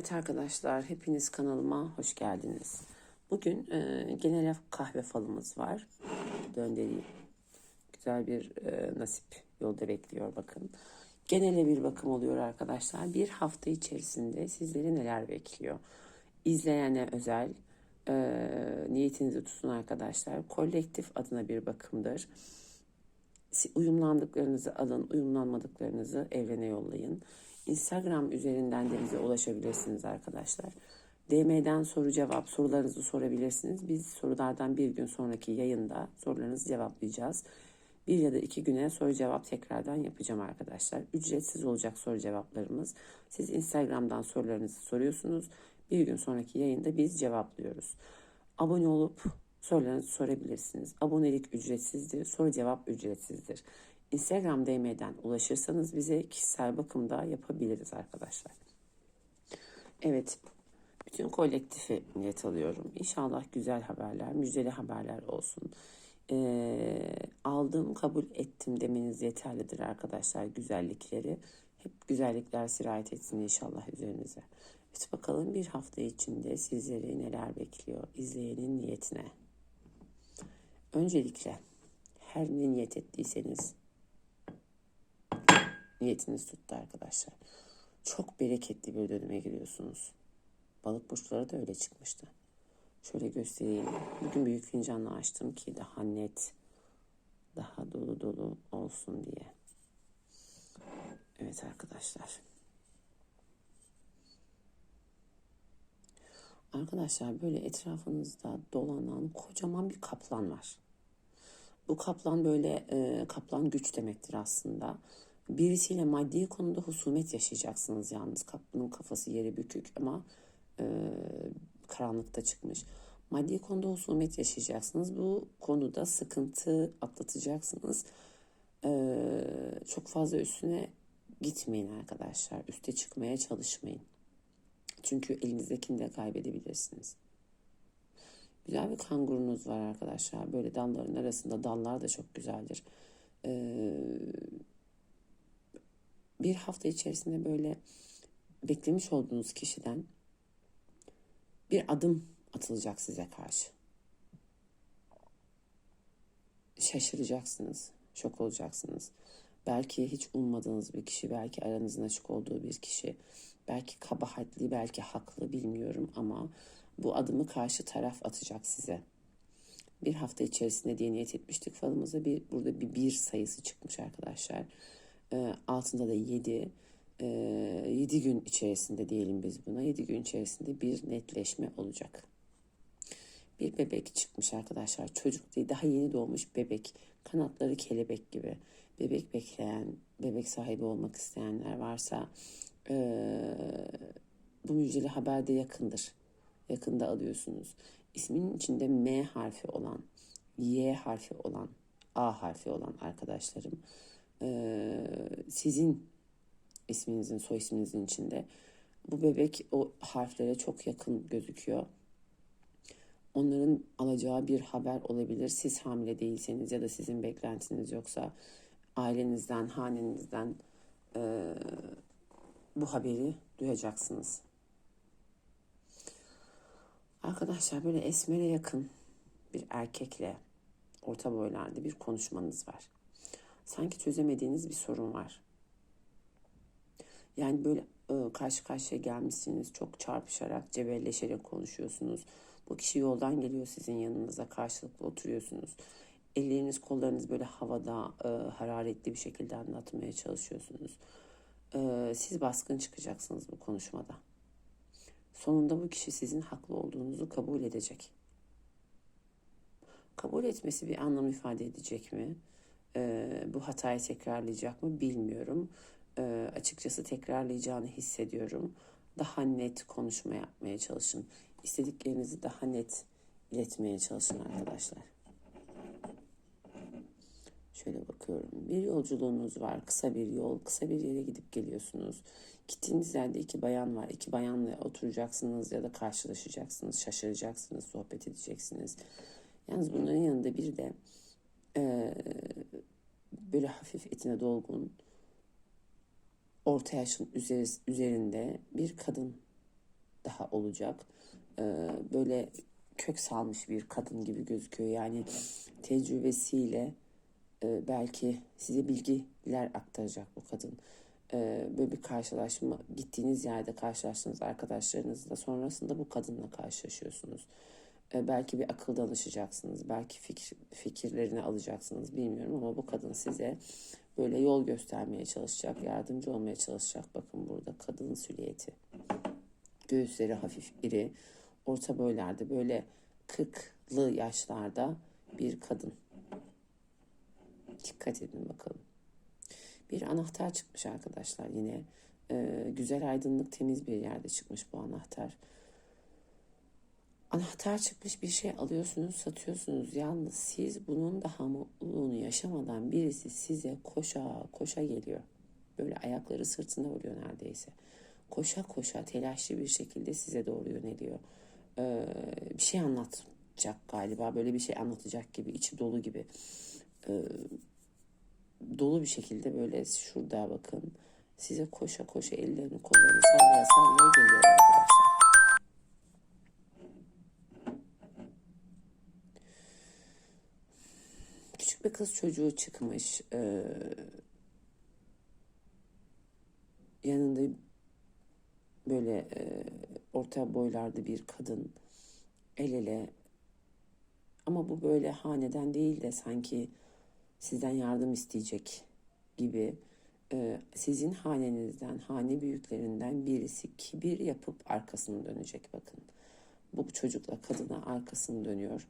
Evet arkadaşlar, hepiniz kanalıma hoş geldiniz. Bugün e, genel kahve falımız var. Döndüreyim. Güzel bir e, nasip yolda bekliyor bakın. Genele bir bakım oluyor arkadaşlar. Bir hafta içerisinde sizleri neler bekliyor? İzleyene özel e, niyetinizi tutun arkadaşlar. Kolektif adına bir bakımdır. Uyumlandıklarınızı alın, uyumlanmadıklarınızı evrene yollayın. Instagram üzerinden de bize ulaşabilirsiniz arkadaşlar. DM'den soru cevap sorularınızı sorabilirsiniz. Biz sorulardan bir gün sonraki yayında sorularınızı cevaplayacağız. Bir ya da iki güne soru cevap tekrardan yapacağım arkadaşlar. Ücretsiz olacak soru cevaplarımız. Siz Instagram'dan sorularınızı soruyorsunuz. Bir gün sonraki yayında biz cevaplıyoruz. Abone olup sorularınızı sorabilirsiniz. Abonelik ücretsizdir, soru cevap ücretsizdir. Instagram DM'den ulaşırsanız bize kişisel bakımda yapabiliriz arkadaşlar. Evet, bütün kolektifi niyet alıyorum. İnşallah güzel haberler, müjdeli haberler olsun. Ee, aldım, kabul ettim demeniz yeterlidir arkadaşlar güzellikleri. Hep güzellikler sirayet etsin inşallah üzerinize. Evet bakalım bir hafta içinde sizleri neler bekliyor izleyenin niyetine. Öncelikle her ne niyet ettiyseniz niyetiniz tuttu arkadaşlar. Çok bereketli bir döneme giriyorsunuz. Balık burçları da öyle çıkmıştı. Şöyle göstereyim. Bugün büyük fincanla açtım ki daha net, daha dolu dolu olsun diye. Evet arkadaşlar. Arkadaşlar böyle etrafınızda dolanan kocaman bir kaplan var. Bu kaplan böyle e, kaplan güç demektir aslında. Birisiyle maddi konuda husumet yaşayacaksınız yalnız. Kaplanın kafası yeri bükük ama e, karanlıkta çıkmış. Maddi konuda husumet yaşayacaksınız. Bu konuda sıkıntı atlatacaksınız. E, çok fazla üstüne gitmeyin arkadaşlar. Üste çıkmaya çalışmayın. Çünkü elinizdekini de kaybedebilirsiniz. Güzel bir kangurunuz var arkadaşlar. Böyle dalların arasında dallar da çok güzeldir. Ee, bir hafta içerisinde böyle beklemiş olduğunuz kişiden bir adım atılacak size karşı. Şaşıracaksınız, şok olacaksınız. Belki hiç ummadığınız bir kişi, belki aranızın açık olduğu bir kişi, belki kabahatli, belki haklı bilmiyorum ama bu adımı karşı taraf atacak size. Bir hafta içerisinde diye niyet etmiştik falımıza bir burada bir bir sayısı çıkmış arkadaşlar. E, altında da yedi. E, yedi gün içerisinde diyelim biz buna. Yedi gün içerisinde bir netleşme olacak. Bir bebek çıkmış arkadaşlar. Çocuk değil daha yeni doğmuş bebek. Kanatları kelebek gibi. Bebek bekleyen, bebek sahibi olmak isteyenler varsa e, bu müjdeli haber de yakındır yakında alıyorsunuz. İsminin içinde M harfi olan, Y harfi olan, A harfi olan arkadaşlarım sizin isminizin, soy isminizin içinde bu bebek o harflere çok yakın gözüküyor. Onların alacağı bir haber olabilir. Siz hamile değilseniz ya da sizin beklentiniz yoksa ailenizden, hanenizden e, bu haberi duyacaksınız. Arkadaşlar böyle esmere yakın bir erkekle orta boylarda bir konuşmanız var. Sanki çözemediğiniz bir sorun var. Yani böyle e, karşı karşıya gelmişsiniz, çok çarpışarak, cebelleşerek konuşuyorsunuz. Bu kişi yoldan geliyor sizin yanınıza, karşılıklı oturuyorsunuz. Elleriniz, kollarınız böyle havada e, hararetli bir şekilde anlatmaya çalışıyorsunuz. E, siz baskın çıkacaksınız bu konuşmada. Sonunda bu kişi sizin haklı olduğunuzu kabul edecek. Kabul etmesi bir anlam ifade edecek mi? Ee, bu hatayı tekrarlayacak mı bilmiyorum. Ee, açıkçası tekrarlayacağını hissediyorum. Daha net konuşma yapmaya çalışın. İstediklerinizi daha net iletmeye çalışın arkadaşlar. Şöyle bakıyorum. Bir yolculuğunuz var. Kısa bir yol. Kısa bir yere gidip geliyorsunuz. Gittiğiniz yerde iki bayan var. İki bayanla oturacaksınız ya da karşılaşacaksınız. Şaşıracaksınız. Sohbet edeceksiniz. Yalnız bunların yanında bir de e, böyle hafif etine dolgun orta yaşın üzerinde bir kadın daha olacak. Ee, böyle kök salmış bir kadın gibi gözüküyor. Yani tecrübesiyle e, belki size bilgiler aktaracak bu kadın. Ee, böyle bir karşılaşma, gittiğiniz yerde karşılaştığınız arkadaşlarınızla sonrasında bu kadınla karşılaşıyorsunuz. Ee, belki bir akıl danışacaksınız, belki fikir, fikirlerini alacaksınız bilmiyorum ama bu kadın size böyle yol göstermeye çalışacak, yardımcı olmaya çalışacak. Bakın burada kadın silüeti. Göğüsleri hafif iri, orta boylarda böyle 40'lı yaşlarda bir kadın. Dikkat edin bakalım. Bir anahtar çıkmış arkadaşlar yine. Ee, güzel aydınlık temiz bir yerde çıkmış bu anahtar. Anahtar çıkmış bir şey alıyorsunuz satıyorsunuz. Yalnız siz bunun daha mutluluğunu yaşamadan birisi size koşa koşa geliyor. Böyle ayakları sırtına vuruyor neredeyse. Koşa koşa telaşlı bir şekilde size doğru yöneliyor. Ee, bir şey anlatacak galiba. Böyle bir şey anlatacak gibi. içi dolu gibi. Ee, dolu bir şekilde böyle şurada bakın. Size koşa koşa ellerini kollarını sallaya sallaya geliyor arkadaşlar. Küçük bir kız çocuğu çıkmış. Ee, yanında böyle e, orta boylarda bir kadın el ele ama bu böyle haneden değil de sanki sizden yardım isteyecek gibi e, sizin hanenizden, hane büyüklerinden birisi kibir yapıp arkasını dönecek bakın. Bu çocukla kadına arkasını dönüyor.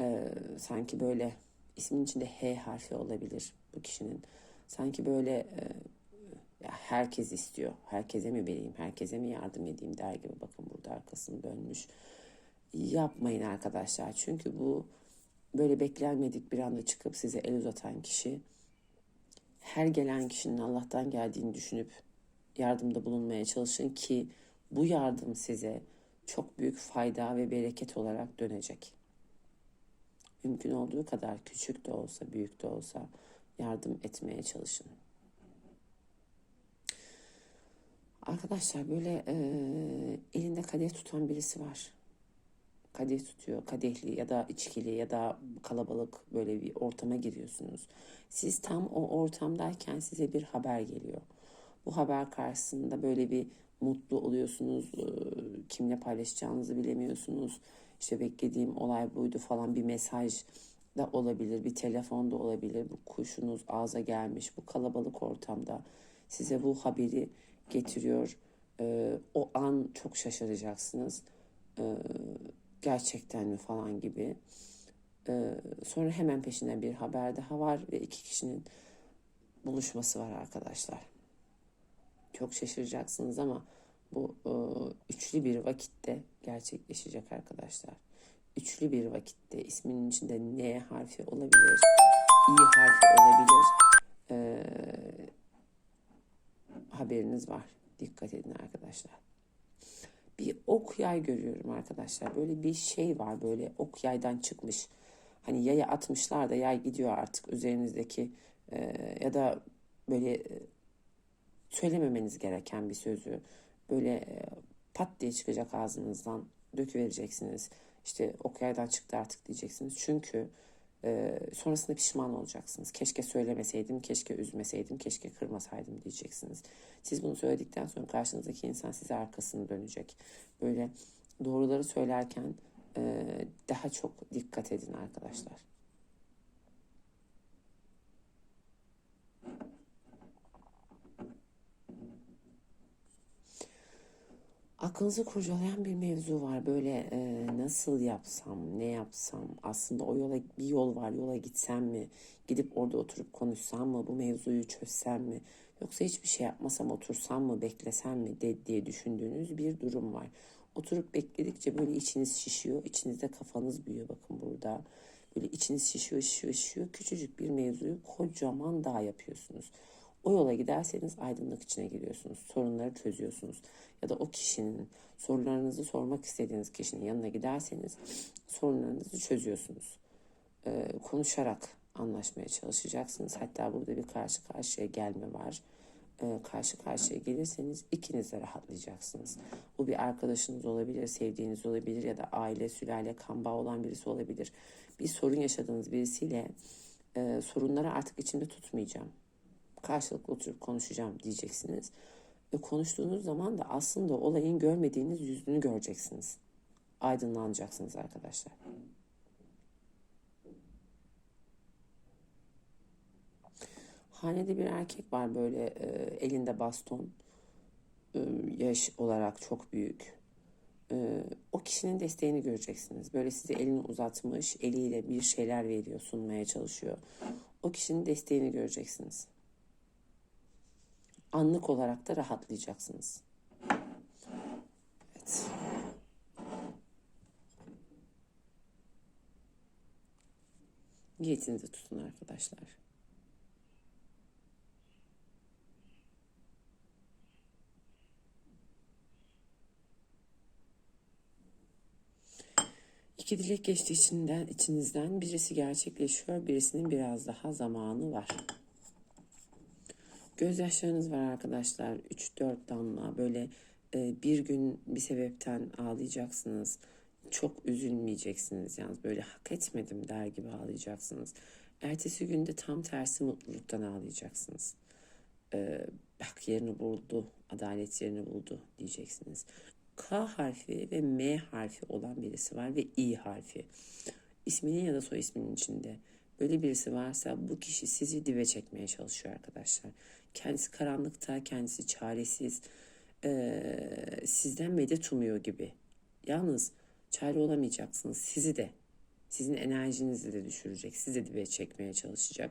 E, sanki böyle ismin içinde H harfi olabilir bu kişinin. Sanki böyle e, herkes istiyor. Herkese mi vereyim, herkese mi yardım edeyim der gibi bakın burada arkasını dönmüş. Yapmayın arkadaşlar. Çünkü bu böyle beklenmedik bir anda çıkıp size el uzatan kişi her gelen kişinin Allah'tan geldiğini düşünüp yardımda bulunmaya çalışın ki bu yardım size çok büyük fayda ve bereket olarak dönecek. Mümkün olduğu kadar küçük de olsa, büyük de olsa yardım etmeye çalışın. Arkadaşlar böyle e, elinde kadeh tutan birisi var. Kadeh tutuyor, kadehli ya da içkili ya da kalabalık böyle bir ortama giriyorsunuz. Siz tam o ortamdayken size bir haber geliyor. Bu haber karşısında böyle bir mutlu oluyorsunuz. E, kimle paylaşacağınızı bilemiyorsunuz. İşte beklediğim olay buydu falan bir mesaj da olabilir, bir telefon da olabilir. Bu kuşunuz ağza gelmiş bu kalabalık ortamda size bu haberi getiriyor. Ee, o an çok şaşıracaksınız. Ee, gerçekten mi falan gibi. Ee, sonra hemen peşinden bir haber daha var ve iki kişinin buluşması var arkadaşlar. Çok şaşıracaksınız ama bu e, üçlü bir vakitte gerçekleşecek arkadaşlar. Üçlü bir vakitte isminin içinde N harfi olabilir, İ harfi olabilir. Ee, haberiniz var. Dikkat edin arkadaşlar. Bir ok yay görüyorum arkadaşlar. Böyle bir şey var böyle ok yaydan çıkmış. Hani yaya atmışlar da yay gidiyor artık üzerinizdeki e, ya da böyle e, söylememeniz gereken bir sözü böyle e, pat diye çıkacak ağzınızdan döküvereceksiniz. İşte ok yaydan çıktı artık diyeceksiniz. Çünkü ee, sonrasında pişman olacaksınız. Keşke söylemeseydim, keşke üzmeseydim, keşke kırmasaydım diyeceksiniz. Siz bunu söyledikten sonra karşınızdaki insan size arkasını dönecek. Böyle doğruları söylerken e, daha çok dikkat edin arkadaşlar. Aklınızı kurcalayan bir mevzu var. Böyle e, nasıl yapsam, ne yapsam, aslında o yola bir yol var, yola gitsem mi, gidip orada oturup konuşsam mı, bu mevzuyu çözsem mi, yoksa hiçbir şey yapmasam, otursam mı, beklesem mi de, diye düşündüğünüz bir durum var. Oturup bekledikçe böyle içiniz şişiyor, içinizde kafanız büyüyor bakın burada. Böyle içiniz şişiyor, şişiyor, şişiyor. Küçücük bir mevzuyu kocaman daha yapıyorsunuz. O yola giderseniz aydınlık içine giriyorsunuz. Sorunları çözüyorsunuz. Ya da o kişinin sorularınızı sormak istediğiniz kişinin yanına giderseniz sorunlarınızı çözüyorsunuz. Ee, konuşarak anlaşmaya çalışacaksınız. Hatta burada bir karşı karşıya gelme var. e, karşı karşıya gelirseniz ikiniz de rahatlayacaksınız. Bu bir arkadaşınız olabilir, sevdiğiniz olabilir ya da aile, sülale, kan bağı olan birisi olabilir. Bir sorun yaşadığınız birisiyle e, sorunları artık içimde tutmayacağım. Karşılıklı oturup konuşacağım diyeceksiniz. Ve konuştuğunuz zaman da aslında olayın görmediğiniz yüzünü göreceksiniz. Aydınlanacaksınız arkadaşlar. Hanede bir erkek var böyle e, elinde baston. E, yaş olarak çok büyük. E, o kişinin desteğini göreceksiniz. Böyle size elini uzatmış, eliyle bir şeyler veriyor, sunmaya çalışıyor. O kişinin desteğini göreceksiniz. Anlık olarak da rahatlayacaksınız. Evet. Niyetinizi tutun arkadaşlar. İki dilek geçti içinden, içinizden. Birisi gerçekleşiyor, birisinin biraz daha zamanı var. Gözyaşlarınız var arkadaşlar. 3-4 damla böyle e, bir gün bir sebepten ağlayacaksınız. Çok üzülmeyeceksiniz yalnız böyle hak etmedim der gibi ağlayacaksınız. Ertesi günde tam tersi mutluluktan ağlayacaksınız. E, bak yerini buldu, adalet yerini buldu diyeceksiniz. K harfi ve M harfi olan birisi var ve İ harfi. İsminin ya da soy isminin içinde böyle birisi varsa bu kişi sizi dibe çekmeye çalışıyor arkadaşlar. Kendisi karanlıkta, kendisi çaresiz, ee, sizden medet umuyor gibi. Yalnız çare olamayacaksınız. Sizi de, sizin enerjinizi de düşürecek. Sizi dibe çekmeye çalışacak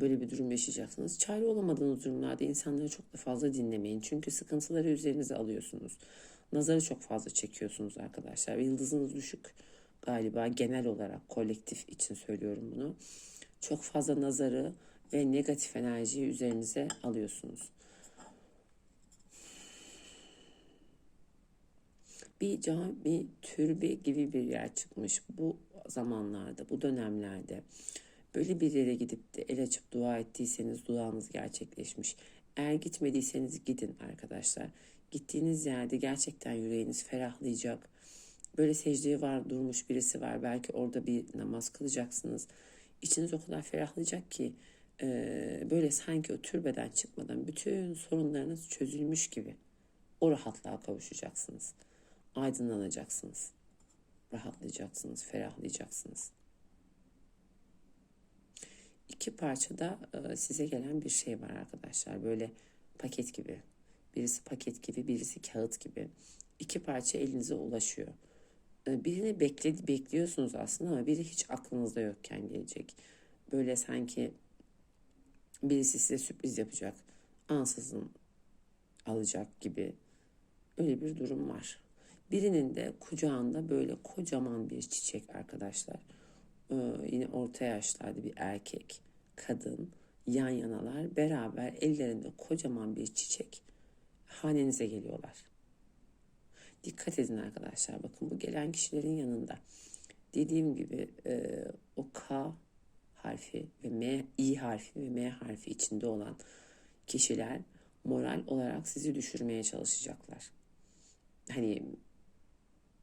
böyle bir durum yaşayacaksınız. Çare olamadığınız durumlarda insanları çok da fazla dinlemeyin. Çünkü sıkıntıları üzerinize alıyorsunuz. Nazarı çok fazla çekiyorsunuz arkadaşlar. Yıldızınız düşük galiba genel olarak kolektif için söylüyorum bunu. Çok fazla nazarı ve negatif enerjiyi üzerinize alıyorsunuz. Bir cami, türbe gibi bir yer çıkmış bu zamanlarda, bu dönemlerde. Böyle bir yere gidip de el açıp dua ettiyseniz duanız gerçekleşmiş. Eğer gitmediyseniz gidin arkadaşlar. Gittiğiniz yerde gerçekten yüreğiniz ferahlayacak. Böyle secdeye var durmuş birisi var. Belki orada bir namaz kılacaksınız. İçiniz o kadar ferahlayacak ki böyle sanki o türbeden çıkmadan bütün sorunlarınız çözülmüş gibi. O rahatlığa kavuşacaksınız. Aydınlanacaksınız. Rahatlayacaksınız, ferahlayacaksınız iki parçada e, size gelen bir şey var arkadaşlar. Böyle paket gibi. Birisi paket gibi, birisi kağıt gibi. İki parça elinize ulaşıyor. E, birini bekledi, bekliyorsunuz aslında ama biri hiç aklınızda yokken gelecek. Böyle sanki birisi size sürpriz yapacak. Ansızın alacak gibi. Öyle bir durum var. Birinin de kucağında böyle kocaman bir çiçek arkadaşlar. Ee, yine orta yaşlarda bir erkek, kadın yan yanalar beraber ellerinde kocaman bir çiçek hanenize geliyorlar. Dikkat edin arkadaşlar bakın bu gelen kişilerin yanında dediğim gibi e, o K harfi ve M, I harfi ve M harfi içinde olan kişiler moral olarak sizi düşürmeye çalışacaklar. Hani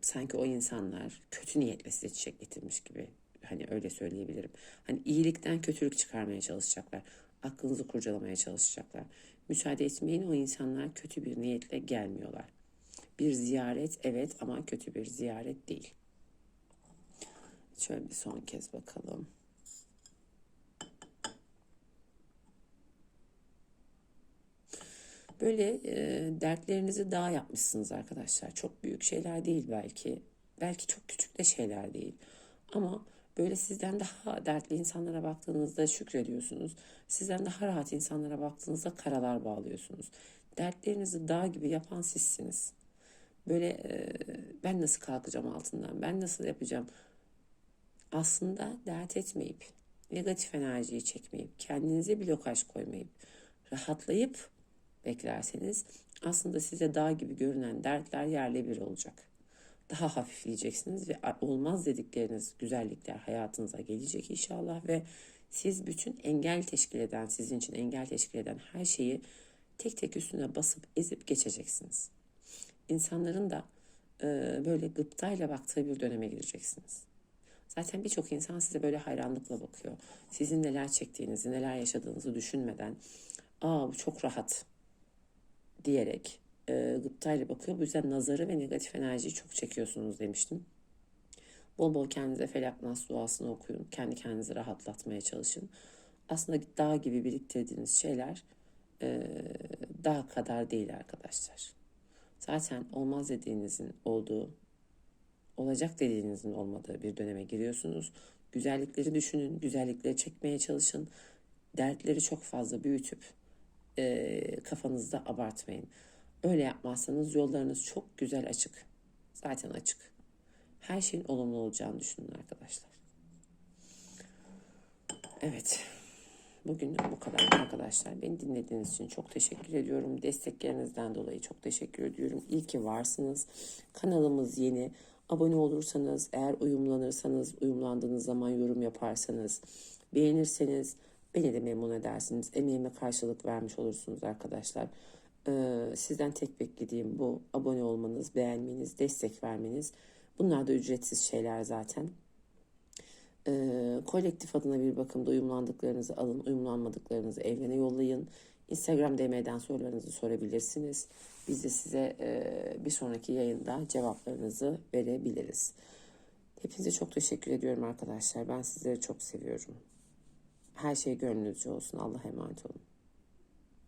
sanki o insanlar kötü niyetle size çiçek getirmiş gibi Hani öyle söyleyebilirim. Hani iyilikten kötülük çıkarmaya çalışacaklar. Aklınızı kurcalamaya çalışacaklar. Müsaade etmeyin o insanlar kötü bir niyetle gelmiyorlar. Bir ziyaret evet ama kötü bir ziyaret değil. Şöyle bir son kez bakalım. Böyle e, dertlerinizi daha yapmışsınız arkadaşlar. Çok büyük şeyler değil belki. Belki çok küçük de şeyler değil. Ama Böyle sizden daha dertli insanlara baktığınızda şükrediyorsunuz. Sizden daha rahat insanlara baktığınızda karalar bağlıyorsunuz. Dertlerinizi dağ gibi yapan sizsiniz. Böyle e, ben nasıl kalkacağım altından, ben nasıl yapacağım? Aslında dert etmeyip, negatif enerjiyi çekmeyip, kendinize blokaj koymayıp, rahatlayıp beklerseniz aslında size dağ gibi görünen dertler yerle bir olacak daha hafifleyeceksiniz ve olmaz dedikleriniz güzellikler hayatınıza gelecek inşallah ve Siz bütün engel teşkil eden, sizin için engel teşkil eden her şeyi tek tek üstüne basıp ezip geçeceksiniz. İnsanların da e, böyle gıptayla baktığı bir döneme gireceksiniz. Zaten birçok insan size böyle hayranlıkla bakıyor. Sizin neler çektiğinizi, neler yaşadığınızı düşünmeden, aa bu çok rahat diyerek e, gıptayla bakıyor. Bu yüzden nazarı ve negatif enerjiyi çok çekiyorsunuz demiştim. Bol bol kendinize felak nas duasını okuyun. Kendi kendinizi rahatlatmaya çalışın. Aslında dağ gibi biriktirdiğiniz şeyler e, dağ kadar değil arkadaşlar. Zaten olmaz dediğinizin olduğu, olacak dediğinizin olmadığı bir döneme giriyorsunuz. Güzellikleri düşünün, güzellikleri çekmeye çalışın. Dertleri çok fazla büyütüp e, kafanızda abartmayın. Öyle yapmazsanız yollarınız çok güzel açık. Zaten açık. Her şeyin olumlu olacağını düşünün arkadaşlar. Evet. Bugün bu kadar arkadaşlar. Beni dinlediğiniz için çok teşekkür ediyorum. Desteklerinizden dolayı çok teşekkür ediyorum. İyi ki varsınız. Kanalımız yeni. Abone olursanız, eğer uyumlanırsanız, uyumlandığınız zaman yorum yaparsanız, beğenirseniz beni de memnun edersiniz. Emeğime karşılık vermiş olursunuz arkadaşlar. Ee, sizden tek beklediğim bu. Abone olmanız, beğenmeniz, destek vermeniz. Bunlar da ücretsiz şeyler zaten. Ee, kolektif adına bir bakımda uyumlandıklarınızı alın, uyumlanmadıklarınızı evrene yollayın. Instagram DM'den sorularınızı sorabilirsiniz. Biz de size e, bir sonraki yayında cevaplarınızı verebiliriz. Hepinize çok teşekkür ediyorum arkadaşlar. Ben sizleri çok seviyorum. Her şey gönlünüzce olsun. Allah'a emanet olun.